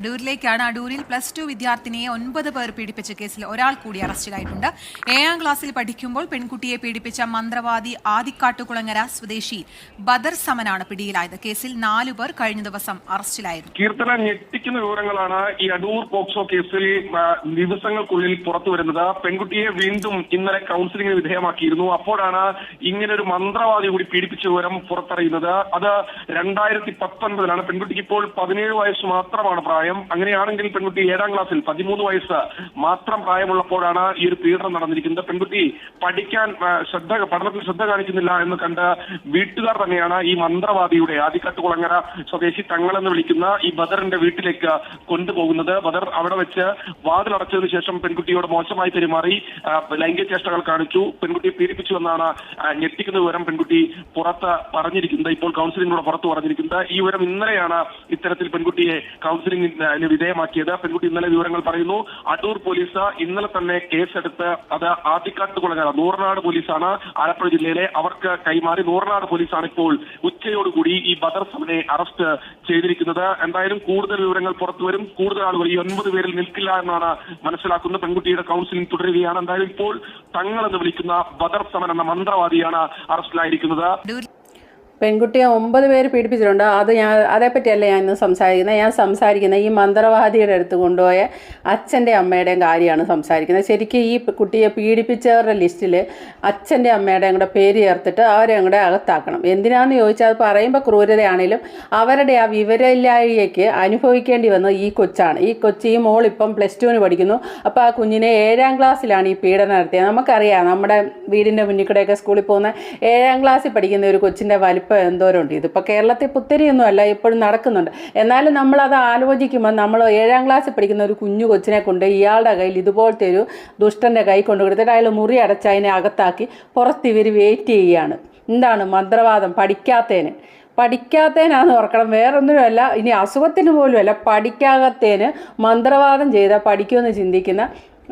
അടൂരിലേക്കാണ് അടൂരിൽ plus two വിദ്യാർത്ഥിനിയെ ഒൻപത് പേർ പീഡിപ്പിച്ച കേസിൽ ഒരാൾ കൂടി അറസ്റ്റിലായിട്ടുണ്ട് ഏഴാം ക്ലാസ്സിൽ പഠിക്കുമ്പോൾ പെൺകുട്ടിയെ പീഡിപ്പിച്ച മന്ത്രവാദി ആദിക്കാട്ടുകുളങ്ങര സ്വദേശി ബദർ സമനാണ് പിടിയിലായത്. കേസിൽ നാലു പേർ കഴിഞ്ഞ ദിവസം അറസ്റ്റിലായിരുന്നു കീർത്തന ഞെട്ടിക്കുന്ന വിവരങ്ങളാണ് ഈ അടൂർ പോക്സോ കേസിൽ ദിവസങ്ങൾക്കുള്ളിൽ പുറത്തു വരുന്നത്. പെൺകുട്ടിയെ വീണ്ടും ഇന്നലെ കൗൺസിലിംഗിന് വിധേയമാക്കിയിരുന്നു. അപ്പോഴാണ് ഇങ്ങനെ ഒരു മന്ത്രവാദി കൂടി പീഡിപ്പിച്ച വിവരം പുറത്തറിയുന്നത്. അത് രണ്ടായിരത്തി പത്തൊൻപതിലാണ്. പെൺകുട്ടിക്ക് ഇപ്പോൾ പതിനേഴ് വയസ്സ് മാത്രമാണ് പ്രായം. അങ്ങനെയാണെങ്കിൽ പെൺകുട്ടി ഏഴാം ക്ലാസ്സിൽ പതിമൂന്ന് വയസ്സ് മാത്രം പ്രായമുള്ളപ്പോഴാണ് ഈ ഒരു പീഡനം നടന്നിരിക്കുന്നത്. പെൺകുട്ടി പഠിക്കാൻ ശ്രദ്ധ പഠനത്തിൽ ശ്രദ്ധ കാണിക്കുന്നില്ല എന്ന് കണ്ട് വീട്ടുകാർ തന്നെയാണ് ഈ മന്ത്രവാദിയുടെ ആദിക്കാട്ടുകുളങ്ങര സ്വദേശി തങ്ങളെന്ന് വിളിക്കുന്ന ഈ ബദറിന്റെ വീട്ടിലേക്ക് കൊണ്ടുപോകുന്നത്. ബദർ അവിടെ വെച്ച് വാതിലടച്ചതിനു ശേഷം പെൺകുട്ടിയോട് മോശമായി പെരുമാറി ലൈംഗിക ചേഷ്ടകൾ കാണിച്ചു. പെൺകുട്ടിയെ പീഡിപ്പിച്ചു എന്നാണ് ഞെട്ടിക്കുന്ന വിവരം പെൺകുട്ടി പുറത്ത് പറഞ്ഞിരിക്കുന്നത്. ഇപ്പോൾ കൗൺസിലിംഗിലൂടെ പുറത്ത് പറഞ്ഞിരിക്കുന്നത്. ഈ വിവരം ഇന്നലെയാണ് ഇത്തരത്തിൽ പെൺകുട്ടിയെ കൗൺസിലിംഗിന് വിധേയമാക്കിയത്. പെൺകുട്ടി ഇന്നലെ വിവരങ്ങൾ പറയുന്നു അടൂർ പോലീസ് ഇന്നലെ തന്നെ കേസെടുത്ത് അത് ആദ്യക്കാട്ട് ആദ്യക്കാട്ടുകുളങ്ങര നൂറനാട് പോലീസാണ് ആലപ്പുഴ ജില്ലയിലെ അവർക്ക് കൈമാറി. നൂറനാട് പോലീസാണ് ഇപ്പോൾ ഉച്ചയോടുകൂടി ഈ ബദർ സമനെ അറസ്റ്റ് ചെയ്തിരിക്കുന്നത്. എന്തായാലും കൂടുതൽ വിവരങ്ങൾ പുറത്തു വരും. കൂടുതൽ ആളുകൾ ഈ ഒൻപത് പേരിൽ നിൽക്കില്ല എന്നാണ് മനസ്സിലാക്കുന്നത്. പെൺകുട്ടിയുടെ കൗൺസിലിംഗ് തുടരുകയാണ്. എന്തായാലും ഇപ്പോൾ തങ്ങൾ എന്ന് വിളിക്കുന്ന ബദർ സമൻ എന്ന മന്ത്രവാദിയാണ് അറസ്റ്റിലായിരിക്കുന്നത്. പെൺകുട്ടിയെ ഒമ്പത് പേര് പീഡിപ്പിച്ചിട്ടുണ്ട്. അത് ഞാൻ അതേപ്പറ്റിയല്ല ഞാൻ ഇന്ന് സംസാരിക്കുന്നത്. ഞാൻ സംസാരിക്കുന്നത് ഈ മന്ത്രവാദിയുടെ അടുത്ത് കൊണ്ടുപോയ അച്ഛന്റെ അമ്മയുടെയും കാര്യമാണ് സംസാരിക്കുന്നത്. ശരിക്കും ഈ കുട്ടിയെ പീഡിപ്പിച്ചവരുടെ ലിസ്റ്റിൽ അച്ഛന്റെ അമ്മയുടെയും കൂടെ പേര് ചേർത്തിട്ട് അവരെ കൂടെ അകത്താക്കണം. എന്തിനാണെന്ന് ചോദിച്ചാൽ പറയുമ്പോൾ ക്രൂരതയാണെങ്കിലും അവരുടെ ആ വിവരമില്ലായ്മയ്ക്ക് അനുഭവിക്കേണ്ടി വന്നത് ഈ കൊച്ചാണ്. ഈ കൊച്ച് ഈ മോൾ പ്ലസ് ടുവിന് പഠിക്കുന്നു. അപ്പോൾ ആ കുഞ്ഞിനെ ഏഴാം ക്ലാസ്സിലാണ് ഈ പീഡനം നടത്തിയത്. നമുക്കറിയാം നമ്മുടെ വീടിന്റെ മുന്നിൽ കൂടെയൊക്കെ സ്കൂളിൽ പോകുന്ന ഏഴാം ക്ലാസ്സിൽ പഠിക്കുന്ന ഒരു കൊച്ചിന്റെ വലിപ്പം എന്തോരമുണ്ട് ഇതിപ്പോൾ കേരളത്തിൽ പുത്തരിയൊന്നും അല്ല ഇപ്പോഴും നടക്കുന്നുണ്ട്. എന്നാലും നമ്മളത് ആലോചിക്കുമ്പോൾ നമ്മൾ ഏഴാം ക്ലാസ്സിൽ പഠിക്കുന്ന ഒരു കുഞ്ഞു കൊച്ചിനെ കൊണ്ട് ഇയാളുടെ കയ്യിൽ ഇതുപോലത്തെ ഒരു ദുഷ്ടന്റെ കൈ കൊണ്ട് കൊടുത്തിട്ട് അയാൾ മുറി അടച്ച് അതിനെ അകത്താക്കി പുറത്ത് ഇവർ വെയിറ്റ് ചെയ്യുകയാണ്. എന്താണ് മന്ത്രവാദം? പഠിക്കാത്തതിന് പഠിക്കാത്തതിനാന്ന് ഓർക്കണം. വേറൊന്നുമല്ല ഇനി അസുഖത്തിന് പോലുമല്ല. പഠിക്കാകത്തേന് മന്ത്രവാദം ചെയ്താൽ പഠിക്കുമെന്ന് ചിന്തിക്കുന്ന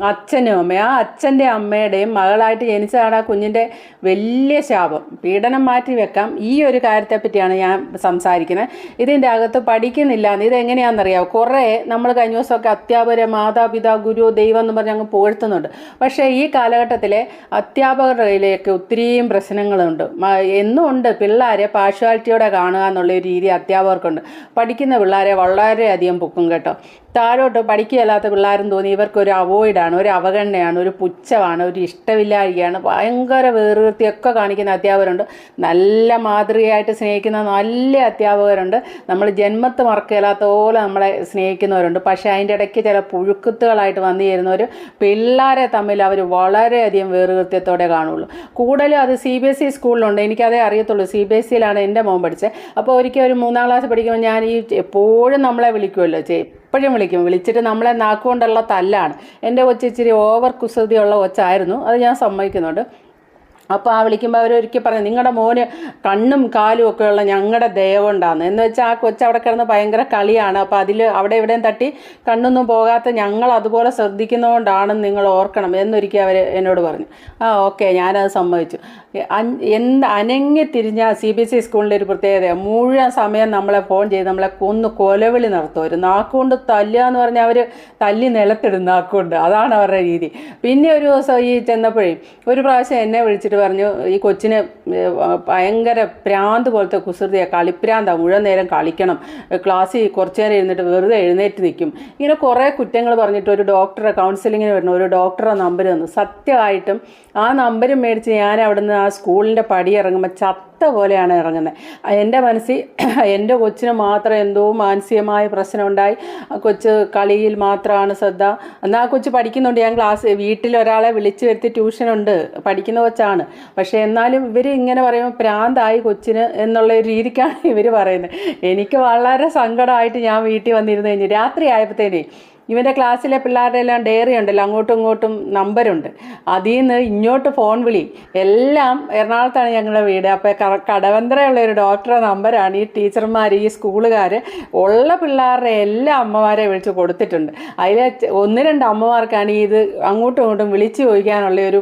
അച്ഛനും അമ്മയും ആ അച്ഛന്റെ അമ്മയുടെയും മകളായിട്ട് ജനിച്ചതാണ് ആ കുഞ്ഞിന്റെ വലിയ ശാപം. പീഡനം മാറ്റി വെക്കാം. ഈ ഒരു കാര്യത്തെ പറ്റിയാണ് ഞാൻ സംസാരിക്കുന്നത്. ഇതിന്റെ അകത്ത് പഠിക്കുന്നില്ല എന്ന് ഇതെങ്ങനെയാണെന്നറിയാമോ കുറേ നമ്മൾ കഴിഞ്ഞ ദിവസമൊക്കെ അധ്യാപകരെ മാതാപിതാ ഗുരു ദൈവം എന്ന് പറഞ്ഞ് അങ്ങ് പുകഴ്ത്തുന്നുണ്ട്. പക്ഷേ ഈ കാലഘട്ടത്തിലെ അധ്യാപകരുടെ കയ്യിലേക്ക് ഒത്തിരിയും പ്രശ്നങ്ങളുണ്ട്. എന്നുമുണ്ട് പിള്ളേരെ പാർഷ്വാലിറ്റിയോടെ കാണുക എന്നുള്ള ഒരു രീതി അധ്യാപകർക്കുണ്ട്. പഠിക്കുന്ന പിള്ളേരെ വളരെയധികം പൊക്കും കേട്ടോ. താഴോട്ട് പഠിക്കുകയല്ലാത്ത പിള്ളേരും തോന്നി ഇവർക്കൊരു അവോയ്ഡാണ് ഒരു അവഗണനയാണ് ഒരു പുച്ഛമാണ് ഒരു ഇഷ്ടമില്ലായ്കയാണ് ഭയങ്കര വേറുകൃത്തിയൊക്കെ കാണിക്കുന്ന അധ്യാപകരുണ്ട്. നല്ല മാതൃകയായിട്ട് സ്നേഹിക്കുന്ന നല്ല അധ്യാപകരുണ്ട്. നമ്മൾ ജന്മത്ത് മറക്കില്ലാത്ത പോലെ നമ്മളെ സ്നേഹിക്കുന്നവരുണ്ട്. പക്ഷേ അതിന്റെ ഇടയ്ക്ക് ചില പുഴുക്കുത്തുകളായിട്ട് വന്നു ചേരുന്നവർ പിള്ളേരെ തമ്മിൽ അവർ വളരെയധികം വേറുകൃത്യത്തോടെ കാണുള്ളൂ. കൂടുതലും അത് സി ബി എസ് ഇ സ്കൂളിലുണ്ട്. എനിക്കതേ അറിയത്തുള്ളൂ. സി ബി എസ് സിയിലാണ് എന്റെ മോൻ പഠിച്ചത്. അപ്പോൾ ഒരിക്കൽ ഒരു മൂന്നാം ക്ലാസ് പഠിക്കുമ്പോൾ ഞാൻ ഈ എപ്പോഴും നമ്മളെ വിളിക്കുമല്ലോ ചേ എപ്പോഴും വിളിക്കും. വിളിച്ചിട്ട് നമ്മളെ നാക്കുകൊണ്ടുള്ള തല്ലാണ്. എന്റെ കൊച്ചിച്ചിരി ഓവർ കുസൃതിയുള്ള കൊച്ചായിരുന്നു. അത് ഞാൻ സമ്മതിക്കുന്നുണ്ട്. അപ്പോൾ ആ വിളിക്കുമ്പോൾ അവർ ഒരിക്കൽ പറഞ്ഞു നിങ്ങളുടെ മോന് കണ്ണും കാലും ഒക്കെ ഉള്ള ഞങ്ങളുടെ ദയവുണ്ടാന്ന് എന്ന് വെച്ചാൽ ആ കൊച്ചു അവിടെ കിടന്ന് ഭയങ്കര കളിയാണ്. അപ്പോൾ അതിൽ അവിടെ എവിടെയും തട്ടി കണ്ണൊന്നും പോകാത്ത ഞങ്ങൾ അതുപോലെ ശ്രദ്ധിക്കുന്നതുകൊണ്ടാണെന്ന് നിങ്ങൾ ഓർക്കണം എന്നൊരിക്കൽ അവർ എന്നോട് പറഞ്ഞു. ആ ഓക്കെ ഞാനത് സമ്മതിച്ചു. എന്ത് അനങ്ങി തിരിഞ്ഞ സി ബി എസ് ഇ സ്കൂളിന്റെ ഒരു പ്രത്യേകത മുഴുവൻ സമയം നമ്മളെ ഫോൺ ചെയ്ത് നമ്മളെ കൊന്ന് കൊലവിളി നടത്തും. ഒരു നാക്കുകൊണ്ട് തല്ലുക എന്ന് പറഞ്ഞാൽ അവർ തല്ലി നിലത്തിടും നാക്കുകൊണ്ട്. അതാണ് അവരുടെ രീതി. പിന്നെ ഒരു ദിവസം ഈ ചെന്നപ്പോഴേ ഒരു പ്രാവശ്യം എന്നെ വിളിച്ചിട്ട് പറഞ്ഞു ഈ കൊച്ചിന് ഭയങ്കര പ്രാന്ത് പോലത്തെ കുസൃതിയാണ് കളിപ്രാന്താ മുഴുവൻ നേരം കളിക്കണം. ക്ലാസ്സിൽ കുറച്ചു നേരം ഇരുന്നിട്ട് വെറുതെ എഴുന്നേറ്റ് നിൽക്കും. ഇങ്ങനെ കുറേ കുറ്റങ്ങൾ പറഞ്ഞിട്ട് ഒരു ഡോക്ടറെ കൗൺസിലിങ്ങിന് വരണം ഒരു ഡോക്ടറെ നമ്പർ തന്നു. സത്യമായിട്ടും ആ നമ്പർ മേടിച്ച് ഞാൻ അവിടുന്ന് ആ സ്കൂളിന്റെ പടി ഇറങ്ങുമ്പോൾ ചത്ത പോലെയാണ് ഇറങ്ങുന്നത്. എന്റെ മനസ്സിൽ എന്റെ കൊച്ചിന് മാത്രം എന്തോ മാനസികമായ പ്രശ്നം ഉണ്ടായി ആ കൊച്ച് കളിയിൽ മാത്രമാണ് ശ്രദ്ധ. എന്നാൽ ആ കൊച്ച് പഠിക്കുന്നുണ്ട്. ഞാൻ ക്ലാസ് വീട്ടിൽ ഒരാളെ വിളിച്ചു വരുത്തി ട്യൂഷനുണ്ട്. പഠിക്കുന്ന കൊച്ചാണ്. പക്ഷേ എന്നാലും ഇവർ ഇങ്ങനെ പറയുമ്പോൾ പ്രാന്തായി കൊച്ചിന് എന്നുള്ള ഒരു രീതിക്കാണ് ഇവർ പറയുന്നത്. എനിക്ക് വളരെ സങ്കടമായിട്ട് ഞാൻ വീട്ടിൽ വന്നിരുന്നു കഴിഞ്ഞു. രാത്രി ആയപ്പോഴത്തേനേ ഇവന്റെ ക്ലാസ്സിലെ പിള്ളേരുടെ എല്ലാം ഡയറി ഉണ്ടല്ലോ അങ്ങോട്ടും ഇങ്ങോട്ടും നമ്പരുണ്ട് അതിൽ നിന്ന് ഇങ്ങോട്ട് ഫോൺ വിളി. എല്ലാം എറണാകുളത്താണ് ഞങ്ങളുടെ വീട്. അപ്പോൾ കടവന്ത്രയുള്ള ഒരു ഡോക്ടറെ നമ്പരാണ് ഈ ടീച്ചർമാർ ഈ സ്കൂളുകാർ ഉള്ള പിള്ളേരുടെ എല്ലാ അമ്മമാരെ വിളിച്ച് കൊടുത്തിട്ടുണ്ട്. അതിൽ ഒന്ന് രണ്ട് അമ്മമാർക്കാണ് ഇത് അങ്ങോട്ടും ഇങ്ങോട്ടും വിളിച്ച് ചോദിക്കാനുള്ള ഒരു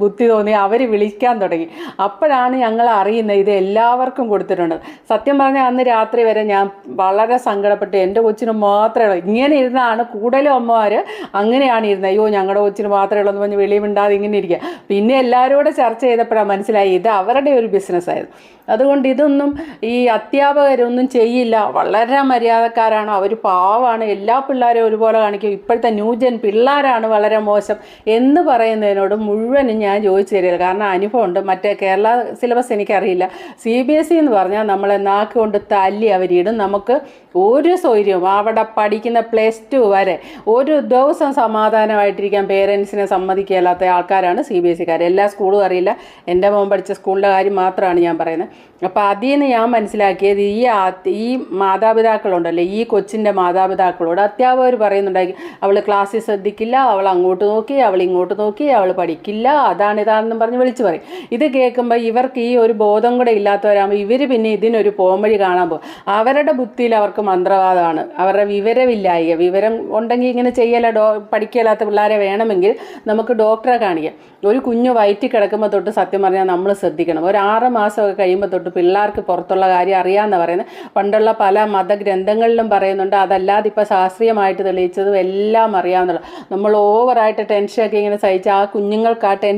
ബുദ്ധി തോന്നി അവർ വിളിക്കാൻ തുടങ്ങി. അപ്പോഴാണ് ഞങ്ങൾ അറിയുന്നത് ഇത് എല്ലാവർക്കും കൊടുത്തിട്ടുണ്ട്. സത്യം പറഞ്ഞാൽ അന്ന് രാത്രി വരെ ഞാൻ വളരെ സങ്കടപ്പെട്ട് എന്റെ കൊച്ചിന് മാത്രമേ ഉള്ളൂ. ഇങ്ങനെ ഇരുന്നാണ് കൂടുതലും അമ്മമാർ അങ്ങനെയാണ് ഇരുന്നത് അയ്യോ ഞങ്ങളുടെ കൊച്ചിന് മാത്രമേ ഉള്ളൂ എന്ന് പറഞ്ഞ് വെളിവുണ്ടാതെ ഇങ്ങനെ ഇരിക്കുക പിന്നെ എല്ലാവരോടെ ചർച്ച ചെയ്തപ്പോഴാണ് മനസ്സിലായി ഇത് അവരുടെ ഒരു ബിസിനസ്സായിരുന്നു അതുകൊണ്ട് ഇതൊന്നും ഈ അധ്യാപകരൊന്നും ചെയ്യില്ല. വളരെ മര്യാദക്കാരാണ്. അവർ പാവമാണ് എല്ലാ പിള്ളേരെയും ഒരുപോലെ കാണിക്കും. ഇപ്പോഴത്തെ ന്യൂജൻ പിള്ളേരാണ് വളരെ മോശം എന്ന് പറയുന്നതിനോട് മുഴുവനും ഞാൻ ചോദിച്ചു തരില്ല കാരണം അനുഭവമുണ്ട്. മറ്റേ കേരള സിലബസ് എനിക്കറിയില്ല. സി ബി എസ് ഇ എന്ന് പറഞ്ഞാൽ നമ്മളെ നാക്ക് കൊണ്ട് തല്ലി അവരിടും നമുക്ക് ഒരു സൗകര്യവും അവിടെ പഠിക്കുന്ന പ്ലസ് ടു വരെ ഒരു ദിവസം സമാധാനമായിട്ടിരിക്കാൻ പേരൻസിനെ സമ്മതിക്കില്ലാത്ത ആൾക്കാരാണ് സി ബി എസ് സിക്കാർ എല്ലാ സ്കൂളും അറിയില്ല. എന്റെ മോൻ പഠിച്ച സ്കൂളിന്റെ കാര്യം മാത്രമാണ് ഞാൻ പറയുന്നത്. അപ്പോൾ അതിൽ നിന്ന് ഞാൻ മനസ്സിലാക്കിയത് ഈ ഈ മാതാപിതാക്കളുണ്ടല്ലോ. ഈ കൊച്ചിന്റെ മാതാപിതാക്കളോട് അധ്യാപകർ പറയുന്നുണ്ടായി. അവൾ ക്ലാസ്സിൽ ശ്രദ്ധിക്കില്ല. അവൾ അങ്ങോട്ട് നോക്കി. അവൾ ഇങ്ങോട്ട് നോക്കി. അവൾ പഠിക്കില്ല. അതാണ് ഇതാണെന്നും പറഞ്ഞ് വിളിച്ചു പറയും. ഇത് കേൾക്കുമ്പോൾ ഇവർക്ക് ഈ ഒരു ബോധം കൂടെ ഇല്ലാത്തവരാകുമ്പോൾ ഇവർ പിന്നെ ഇതിനൊരു പോംവഴി കാണാൻ പോകും. അവരുടെ ബുദ്ധിയിൽ അവർക്ക് മന്ത്രവാദമാണ്. അവരുടെ വിവരമില്ലായ വിവരം ഉണ്ടെങ്കിൽ ഇങ്ങനെ ചെയ്യല ഡോ പഠിക്കലാത്ത പിള്ളേരെ വേണമെങ്കിൽ നമുക്ക് ഡോക്ടറെ കാണിക്കാം. ഒരു കുഞ്ഞു വയറ്റി കിടക്കുമ്പോൾ തൊട്ട് സത്യം പറഞ്ഞാൽ നമ്മൾ ശ്രദ്ധിക്കണം. ഒരു ആറ് മാസമൊക്കെ കഴിയുമ്പോൾ തൊട്ട് പിള്ളേർക്ക് പുറത്തുള്ള കാര്യം അറിയാമെന്ന് പറയുന്നത്. പണ്ടുള്ള പല മതഗ്രന്ഥങ്ങളിലും പറയുന്നുണ്ട്. അതല്ലാതെ ഇപ്പോൾ ശാസ്ത്രീയമായിട്ട് തെളിയിച്ചതും എല്ലാം അറിയാവുന്നുള്ള നമ്മൾ ഓവറായിട്ട് ടെൻഷനൊക്കെ ഇങ്ങനെ സഹിച്ച് ആ കുഞ്ഞുങ്ങൾക്ക് ആ ടെൻഷൻ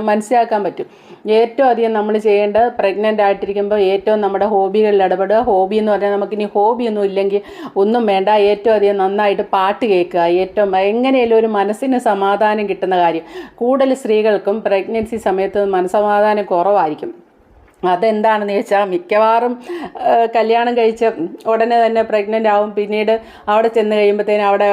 മനസ്സിലാക്കാൻ പറ്റും. ഏറ്റവും അധികം നമ്മൾ ചെയ്യേണ്ടത് പ്രഗ്നന്റ് ആയിട്ടിരിക്കുമ്പോൾ ഏറ്റവും നമ്മുടെ ഹോബികളിൽ ഇടപെടുക. ഹോബി എന്ന് പറഞ്ഞാൽ നമുക്കിനി ഹോബി ഒന്നും ഇല്ലെങ്കിൽ ഒന്നും വേണ്ട. ഏറ്റവും അധികം നന്നായിട്ട് പാട്ട് കേൾക്കുക. ഏറ്റവും എങ്ങനെയും ഒരു മനസ്സിന് സമാധാനം കിട്ടുന്ന കാര്യം. കൂടുതൽ സ്ത്രീകൾക്കും പ്രഗ്നൻസി സമയത്ത് മനസ്സമാധാനം കുറവായിരിക്കും. അതെന്താണെന്ന് ചോദിച്ചാൽ മിക്കവാറും കല്യാണം കഴിച്ച ഉടനെ തന്നെ പ്രഗ്നന്റ് ആവും. പിന്നീട് അവിടെ ചെന്ന് കഴിയുമ്പോഴത്തേനും അവിടെ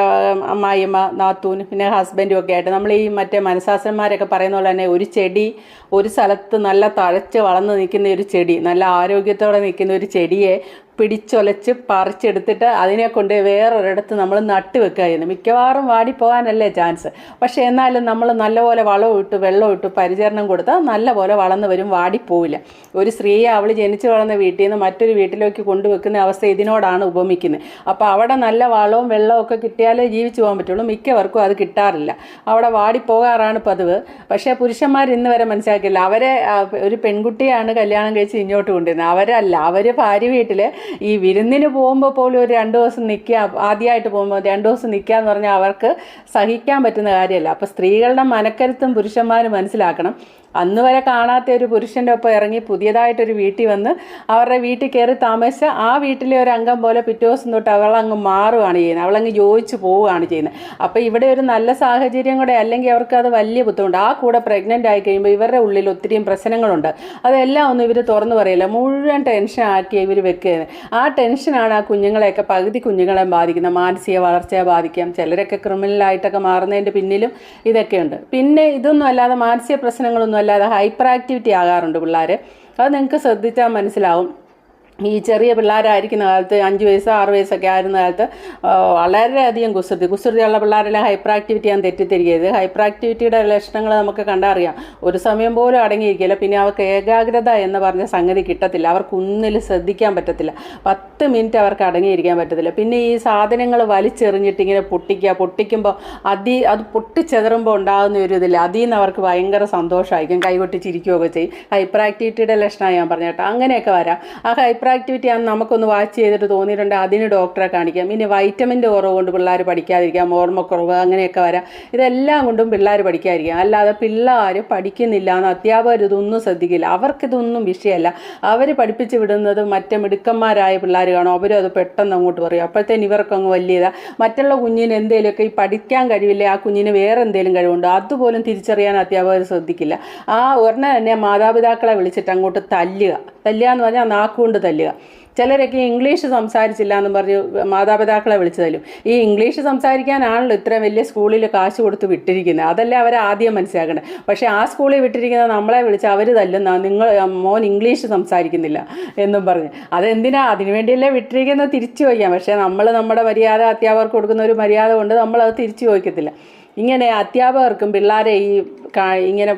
അമ്മായിമ്മ നാത്തൂൻ പിന്നെ ഹസ്ബൻഡും ഒക്കെ ആയിട്ട് നമ്മൾ ഈ മറ്റേ മനഃശാസ്ത്രന്മാരൊക്കെ പറയുന്ന പോലെ തന്നെ ഒരു ചെടി ഒരു സ്ഥലത്ത് നല്ല തഴച്ച് വളർന്ന് നിൽക്കുന്ന ഒരു ചെടി നല്ല ആരോഗ്യത്തോടെ നിൽക്കുന്ന ഒരു ചെടിയെ പിടിച്ചൊലച്ച് പറിച്ചെടുത്തിട്ട് അതിനെ കൊണ്ട് വേറൊരിടത്ത് നമ്മൾ നട്ട് വെക്കുകയായിരുന്നു. മിക്കവാറും വാടി പോകാനല്ലേ ചാൻസ്. പക്ഷേ എന്നാലും നമ്മൾ നല്ലപോലെ വളവും ഇട്ട് വെള്ളം ഇട്ട് പരിചരണം കൊടുത്താൽ നല്ലപോലെ വളർന്നു വരും വാടിപ്പോവില്ല ഒരു സ്ത്രീയെ അവൾ ജനിച്ചു വളർന്ന വീട്ടിൽ നിന്ന് മറ്റൊരു വീട്ടിലേക്ക് കൊണ്ടുവെക്കുന്ന അവസ്ഥ ഇതിനോടാണ് ഉപമിക്കുന്നത്. അപ്പോൾ അവിടെ നല്ല വളവും വെള്ളവും ഒക്കെ കിട്ടിയാലേ ജീവിച്ചു പോകാൻ പറ്റുള്ളൂ. മിക്കവർക്കും അത് കിട്ടാറില്ല. അവിടെ വാടിപ്പോകാറാണ് പതിവ്. പക്ഷേ പുരുഷന്മാർ ഇന്ന് വരെ മനസ്സിലാക്കില്ല അവരെ ഒരു പെൺകുട്ടിയാണ് കല്യാണം കഴിച്ച് ഇങ്ങോട്ട് കൊണ്ടുവരുന്നത്. അവരല്ല. അവർ ഭാര്യ വീട്ടിൽ ഈ വിരുന്നിന് പോകുമ്പോൾ പോലും ഒരു രണ്ട് ദിവസം നിൽക്കുക ആദ്യമായിട്ട് പോകുമ്പോൾ രണ്ട് ദിവസം നിൽക്കുക എന്ന് പറഞ്ഞാൽ അവർക്ക് സഹിക്കാൻ പറ്റുന്ന കാര്യമല്ല. അപ്പോൾ സ്ത്രീകളുടെ മനക്കരുത്തും പുരുഷന്മാരും മനസ്സിലാക്കണം. അന്ന് വരെ കാണാത്ത ഒരു പുരുഷന്റെ ഒപ്പം ഇറങ്ങി പുതിയതായിട്ടൊരു വീട്ടിൽ വന്ന് അവരുടെ വീട്ടിൽ കയറി താമസിച്ച് ആ വീട്ടിലെ ഒരു അംഗം പോലെ പിറ്റേ ദിവസം തൊട്ട് അവളങ്ങ് മാറുകയാണ് ചെയ്യുന്നത്. അവളങ്ങ് യോജിച്ച് പോവുകയാണ് ചെയ്യുന്നത്. അപ്പോൾ ഇവിടെ ഒരു നല്ല സാഹചര്യം കൂടെ അല്ലെങ്കിൽ അവർക്ക് അത് വലിയ ബുദ്ധിമുട്ട് ആ കൂടെ പ്രഗ്നന്റ് ആയി കഴിയുമ്പോൾ ഇവരുടെ ഉള്ളിൽ ഒത്തിരിയും പ്രശ്നങ്ങളുണ്ട്. അതെല്ലാം ഒന്നും ഇവർ തുറന്നു പറയില്ല. മുഴുവൻ ടെൻഷൻ ആക്കി ഇവർ വെക്കുന്നത് ആ ടെൻഷനാണ് ആ കുഞ്ഞുങ്ങളെയൊക്കെ പകുതി കുഞ്ഞുങ്ങളെ ബാധിക്കുന്നത്. മാനസിക വളർച്ചയെ ബാധിക്കാം. ചിലരൊക്കെ ക്രിമിനലായിട്ടൊക്കെ മാറുന്നതിന്റെ പിന്നിലും ഇതൊക്കെയുണ്ട്. പിന്നെ ഇതൊന്നും അല്ലാതെ മാനസിക പ്രശ്നങ്ങളൊന്നും അല്ലാതെ ഹൈപ്പർ ആക്ടിവിറ്റി ആകാറുണ്ട് പിള്ളേർ അത് നിങ്ങൾക്ക് ശ്രദ്ധിച്ചാൽ മനസ്സിലാവും. ഈ ചെറിയ പിള്ളേരായിരിക്കുന്ന കാലത്ത് അഞ്ച് വയസ്സ് ആറ് വയസ്സൊക്കെ ആയിരുന്ന കാലത്ത് വളരെയധികം കുസൃതി കുസൃതിയുള്ള പിള്ളേരെല്ലാം ഹൈപ്പർ ആക്ടിവിറ്റി ഞാൻ തെറ്റിദ്ധരിക്കരുത്. ഹൈപ്പർ ആക്ടിവിറ്റിയുടെ ലക്ഷണങ്ങൾ നമുക്ക് കണ്ടറിയാം. ഒരു സമയം പോലും അടങ്ങിയിരിക്കില്ല. പിന്നെ അവർക്ക് ഏകാഗ്രത എന്ന് പറഞ്ഞ സംഗതി കിട്ടത്തില്ല. അവർക്ക് ഒന്നിൽ ശ്രദ്ധിക്കാൻ പറ്റത്തില്ല. പത്ത് മിനിറ്റ് അവർക്ക് അടങ്ങിയിരിക്കാൻ പറ്റത്തില്ല. പിന്നെ ഈ സാധനങ്ങൾ വലിച്ചെറിഞ്ഞിട്ട് ഇങ്ങനെ പൊട്ടിക്കുക പൊട്ടിക്കുമ്പോൾ അതി അത് പൊട്ടിച്ചെതറുമ്പോൾ ഉണ്ടാകുന്ന ഒരു ഇതില്ല. അതിൽ നിന്ന് അവർക്ക് ഭയങ്കര സന്തോഷമായിരിക്കും. കൈകൊട്ടി ചിരിക്കുകയൊക്കെ ചെയ്യും. ഹൈപ്പർ ആക്ടിവിറ്റിയുടെ ലക്ഷണമാണ് ഞാൻ പറഞ്ഞ കേട്ടോ. അങ്ങനെയൊക്കെ വരാം. ആ ഹൈപ്പർ ആക്ടിവിറ്റി ആണ് നമുക്കൊന്ന് വാച്ച് ചെയ്തിട്ട് തോന്നിയിട്ടുണ്ട്. അതിന് ഡോക്ടറെ കാണിക്കാം. ഇനി വൈറ്റമിന്റെ കുറവ് കൊണ്ട് പിള്ളേർ പഠിക്കാതിരിക്കാം. ഓർമ്മക്കുറവ് അങ്ങനെയൊക്കെ വരാം. ഇതെല്ലാം കൊണ്ടും പിള്ളേർ പഠിക്കാതിരിക്കാം. അല്ലാതെ പിള്ളേർ പഠിക്കുന്നില്ല എന്ന് അധ്യാപകർ ഇതൊന്നും ശ്രദ്ധിക്കില്ല. അവർക്കിതൊന്നും വിഷയമല്ല. അവർ പഠിപ്പിച്ച് വിടുന്നത് മറ്റേ മിടുക്കന്മാരായ പിള്ളേർ കാണും. അവരും അത് പെട്ടെന്ന് അങ്ങോട്ട് പറയും. അപ്പോഴത്തേന് ഇവർക്കങ്ങ് വലിയതാണ് മറ്റുള്ള കുഞ്ഞിന് എന്തെങ്കിലുമൊക്കെ ഈ പഠിക്കാൻ കഴിവില്ല? ആ കുഞ്ഞിന് വേറെ എന്തെങ്കിലും കഴിവുണ്ടോ? അതുപോലും തിരിച്ചറിയാൻ അധ്യാപകർ ശ്രദ്ധിക്കില്ല. ആ ഉടനെ തന്നെ മാതാപിതാക്കളെ വിളിച്ചിട്ട് അങ്ങോട്ട് തല്ലുക. തല്ലുക എന്ന് പറഞ്ഞാൽ നാക്കുകൊണ്ട് തല്ലുക. ചിലരൊക്കെ ഇംഗ്ലീഷ് സംസാരിച്ചില്ല എന്ന് പറഞ്ഞ് മാതാപിതാക്കളെ വിളിച്ചു തല്ലും. ഈ ഇംഗ്ലീഷ് സംസാരിക്കാനാണല്ലോ ഇത്രയും വലിയ സ്കൂളിൽ കാശ് കൊടുത്ത് വിട്ടിരിക്കുന്നത് അതല്ല അവർ ആദ്യം മനസ്സിലാക്കേണ്ടത് പക്ഷേ ആ സ്കൂളിൽ വിട്ടിരിക്കുന്ന നമ്മളെ വിളിച്ച് അവർ തല്ലുന്ന നിങ്ങൾ മോൻ ഇംഗ്ലീഷ് സംസാരിക്കുന്നില്ല എന്നും പറഞ്ഞ്. അതെന്തിനാ? അതിനുവേണ്ടിയല്ലേ വിട്ടിരിക്കുന്നത് തിരിച്ചു വയ്ക്കാം പക്ഷേ നമ്മൾ നമ്മുടെ മര്യാദ അധ്യാപകർക്ക് കൊടുക്കുന്ന ഒരു മര്യാദ കൊണ്ട് നമ്മളത് തിരിച്ചു ചോദിക്കത്തില്ല ഇങ്ങനെ അധ്യാപകർക്കും പിള്ളേരെ ഈ ഇങ്ങനെ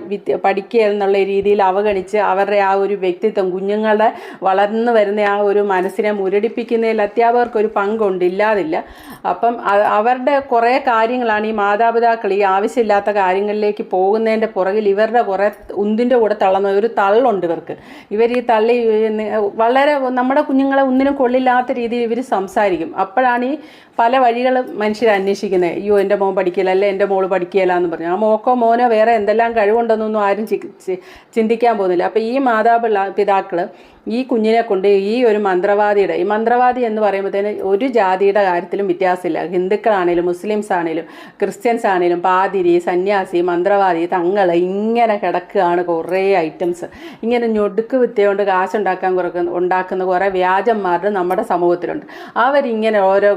പഠിക്കുക എന്നുള്ള രീതിയിൽ അവഗണിച്ച് അവരുടെ ആ ഒരു വ്യക്തിത്വം കുഞ്ഞുങ്ങളുടെ വളർന്നു വരുന്ന ആ ഒരു മനസ്സിനെ മുരടിപ്പിക്കുന്നതിൽ അധ്യാപകർക്ക് ഒരു പങ്കുണ്ട് ഇല്ലാതില്ല. അപ്പം അവരുടെ കുറേ കാര്യങ്ങളാണ് ഈ മാതാപിതാക്കൾ ഈ ആവശ്യമില്ലാത്ത കാര്യങ്ങളിലേക്ക് പോകുന്നതിന്റെ പുറകിൽ ഇവരുടെ കുറേ ഉന്തിന്റെ കൂടെ തള്ളുന്ന ഒരു തള്ളുണ്ട് ഇവർക്ക്. ഇവർ ഈ തള്ളി വളരെ നമ്മുടെ കുഞ്ഞുങ്ങളെ ഒന്നിനും കൊള്ളില്ലാത്ത രീതിയിൽ ഇവർ സംസാരിക്കും. അപ്പോഴാണ് ഈ പല വഴികളും മനുഷ്യർ അന്വേഷിക്കുന്നത് അയ്യോ എന്റെ മോൻ പഠിക്കില്ല അല്ലെ എന്റെ മോൾ പഠിക്കില്ല എന്ന് പറഞ്ഞു. ആ മോക്കോ മോനോ വേറെ എന്തെല്ലാം കഴിവുണ്ടെന്നൊന്നും ആരും ചിന്തിക്കാൻ പോകുന്നില്ല. അപ്പോൾ ഈ മാതാപിള്ള പിതാക്കൾ ഈ കുഞ്ഞിനെ കൊണ്ട് ഈ ഒരു മന്ത്രവാദിയുടെ ഈ മന്ത്രവാദി എന്ന് പറയുമ്പോഴത്തേന് ഒരു ജാതിയുടെ കാര്യത്തിലും വ്യത്യാസമില്ല. ഹിന്ദുക്കളാണേലും മുസ്ലിംസ് ആണേലും ക്രിസ്ത്യൻസ് ആണേലും പാതിരി സന്യാസി മന്ത്രവാദി തങ്ങൾ ഇങ്ങനെ കിടക്കുകയാണ് കുറേ ഐറ്റംസ്. ഇങ്ങനെ ഞൊടുക്ക് വിദ്യ കൊണ്ട് കാശുണ്ടാക്കാൻ കുറക്കുന്ന ഉണ്ടാക്കുന്ന കുറേ വ്യാജന്മാരുടെ നമ്മുടെ സമൂഹത്തിലുണ്ട്. അവരിങ്ങനെ ഓരോ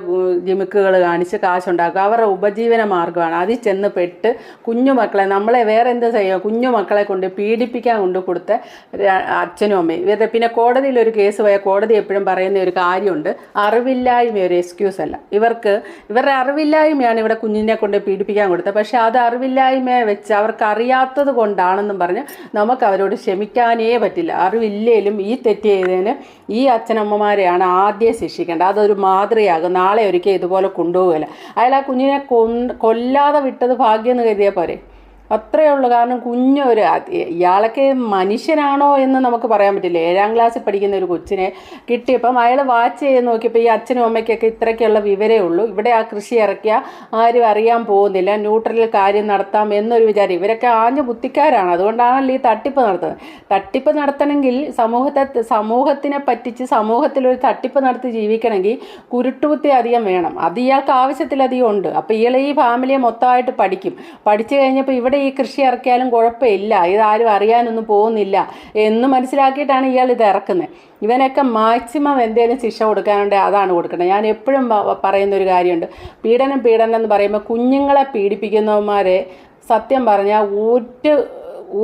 ജിമിക്കുകൾ കാണിച്ച് കാശുണ്ടാക്കും. അവരുടെ ഉപജീവന മാർഗമാണ്. അതിൽ ചെന്ന് പെട്ട് കുഞ്ഞുമക്കളെ നമ്മളെ വേറെ എന്ത് ചെയ്യുക കുഞ്ഞുമക്കളെ കൊണ്ട് പീഡിപ്പിക്കാൻ കൊണ്ട് കൊടുത്ത അച്ഛനും അമ്മയും. ഇവരുടെ പിന്നെ കോടതിയിൽ ഒരു കേസ് പോയ കോടതി എപ്പോഴും പറയുന്ന ഒരു കാര്യമുണ്ട്. അറിവില്ലായ്മ ഒരു എക്സ്ക്യൂസ് അല്ല. ഇവർക്ക് ഇവരുടെ അറിവില്ലായ്മയാണ് ഇവിടെ കുഞ്ഞിനെ കൊണ്ട് പീഡിപ്പിക്കാൻ കൊടുത്തത്. പക്ഷെ അത് അറിവില്ലായ്മ വെച്ച് അവർക്ക് അറിയാത്തത് കൊണ്ടാണെന്നും പറഞ്ഞ് നമുക്ക് അവരോട് ക്ഷമിക്കാനേ പറ്റില്ല. അറിവില്ലേലും ഈ തെറ്റ് ചെയ്തതിന് ഈ അച്ഛനമ്മമാരെയാണ് ആദ്യം ശിക്ഷിക്കേണ്ടത്. അതൊരു മാതൃയാകും നാളെ ഒരിക്കൽ ഇതുപോലെ കൊണ്ടുപോകില്ല അയാൾ ആ കുഞ്ഞിനെ കൊല്ലാതെ വിട്ടത് ഭാഗ്യം എന്ന് കരുതിയാൽ പോരെ? അത്രയേ ഉള്ളൂ കാരണം കുഞ്ഞൊരു ഇയാളൊക്കെ മനുഷ്യനാണോ എന്ന് നമുക്ക് പറയാൻ പറ്റില്ല. ഏഴാം ക്ലാസ്സിൽ പഠിക്കുന്ന ഒരു കൊച്ചിനെ കിട്ടിയപ്പം അയാൾ വാച്ച് ചെയ്ത് നോക്കിയപ്പോൾ ഈ അച്ഛനും അമ്മയ്ക്കൊക്കെ ഇത്രയ്ക്കുള്ള വിവരമേ ഉള്ളൂ. ഇവിടെ ആ കൃഷി ഇറക്കിയ ആരും അറിയാൻ പോകുന്നില്ല. ന്യൂട്രലിൽ കാര്യം നടത്താം എന്നൊരു വിചാരം. ഇവരൊക്കെ ആഞ്ഞു ബുദ്ധിക്കാരാണ്. അതുകൊണ്ടാണല്ലോ ഈ തട്ടിപ്പ് നടത്തുന്നത്. തട്ടിപ്പ് നടത്തണമെങ്കിൽ സമൂഹത്തെ സമൂഹത്തിനെ പറ്റിച്ച് സമൂഹത്തിൽ ഒരു തട്ടിപ്പ് നടത്തി ജീവിക്കണമെങ്കിൽ കുരുട്ടുകുത്തി അധികം വേണം. അത് ഇയാൾക്ക് ആവശ്യത്തിലധികം ഉണ്ട്. അപ്പോൾ ഇയാൾ ഈ ഫാമിലിയെ മൊത്തമായിട്ട് പഠിക്കും. പഠിച്ചു കഴിഞ്ഞപ്പോൾ ഇവിടെ ഈ കൃഷി ഇറക്കിയാലും കുഴപ്പമില്ല. ഇതാരും അറിയാനൊന്നും പോകുന്നില്ല. എന്ന് മനസ്സിലാക്കിയിട്ടാണ് ഇയാൾ ഇത് ഇറക്കുന്നത്. ഇവനൊക്കെ മാക്സിമം എന്തെങ്കിലും ശിക്ഷ കൊടുക്കാനുണ്ടെങ്കിൽ അതാണ് കൊടുക്കേണ്ടത്. ഞാൻ എപ്പോഴും പറയുന്ന ഒരു കാര്യമുണ്ട്. പീഡനം പീഡനം എന്ന് പറയുമ്പോൾ കുഞ്ഞുങ്ങളെ പീഡിപ്പിക്കുന്നവന്മാരെ സത്യം പറഞ്ഞാൽ ഒരു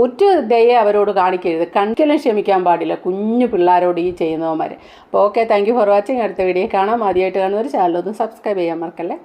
ഒരു ദയ അവരോട് കാണിക്കരുത്. കണിക്കലും ക്ഷമിക്കാൻ പാടില്ല. കുഞ്ഞു പിള്ളേരോട് ഈ ചെയ്യുന്നവന്മാർ അപ്പോൾ okay thank you for watching അടുത്ത വീഡിയോ കാണാം. ആദ്യമായിട്ട് കാണുന്നവർ ചാനലൊന്ന് സബ്സ്ക്രൈബ് ചെയ്യാൻ മറക്കല്ലേ?